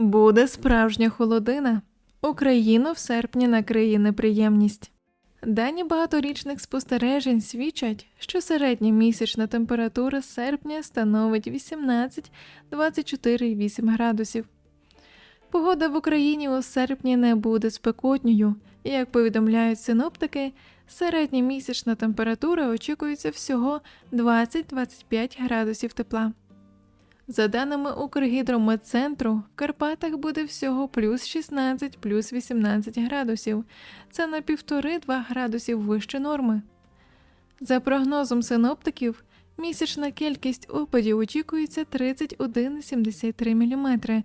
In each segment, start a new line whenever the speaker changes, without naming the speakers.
Буде справжня холодина. Україну в серпні накриє неприємність. Дані багаторічних спостережень свідчать, що середня місячна температура серпня становить 18-24,8 градусів. Погода в Україні у серпні не буде спекотньою, як повідомляють синоптики, середня місячна температура очікується всього 20-25 градусів тепла. За даними Укргідрометцентру, в Карпатах буде всього плюс 16, плюс 18 градусів. Це на 1,5-2 градусів вище норми. За прогнозом синоптиків, місячна кількість опадів очікується 31,73 мм,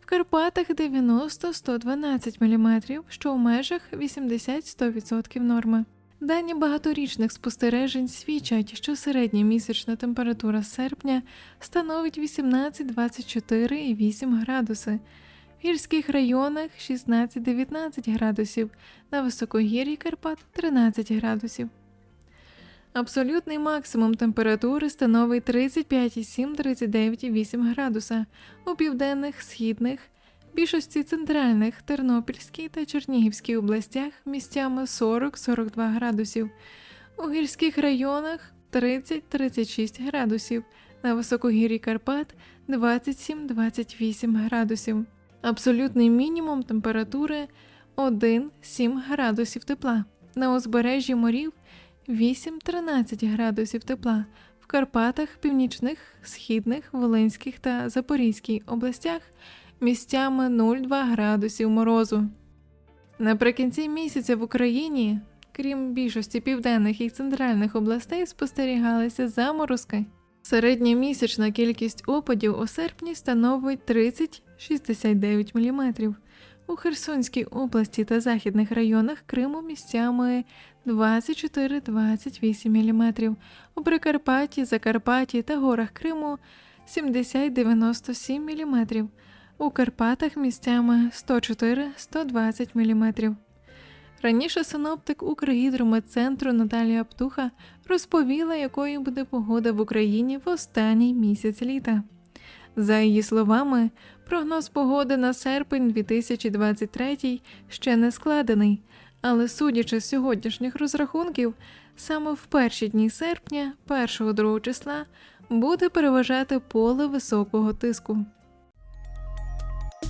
в Карпатах 90-112 мм, що в межах 80-100% норми. Дані багаторічних спостережень свідчать, що середня місячна температура серпня становить 18-24,8 градуси, в гірських районах 16-19 градусів, на високогір'ї Карпат 13 градусів. Абсолютний максимум температури становить 35,7-39,8 градуса у південних, східних, більшості центральних Тернопільській та Чернігівській областях місцями 40-42 градусів, у гірських районах 30-36 градусів, на високогір'ї Карпат 27-28 градусів. Абсолютний мінімум температури 1-7 градусів тепла. На узбережжі морів 8-13 градусів тепла. В Карпатах, північних, східних, Волинських та Запорізькій областях місцями 0,2 градусів морозу. Наприкінці місяця в Україні, крім більшості південних і центральних областей, спостерігалися заморозки. Середня місячна кількість опадів у серпні становить 30-69 мм. У Херсонській області та західних районах Криму місцями 24-28 мм. У Прикарпатті, Закарпатті та горах Криму 70-97 мм. У Карпатах місцями 104-120 мм. Раніше синоптик Укргідрометцентру Наталія Птуха розповіла, якою буде погода в Україні в останній місяць літа. За її словами, прогноз погоди на серпень 2023 ще не складений, але судячи з сьогоднішніх розрахунків, саме в перші дні серпня, 1-2 числа, буде переважати поле високого тиску.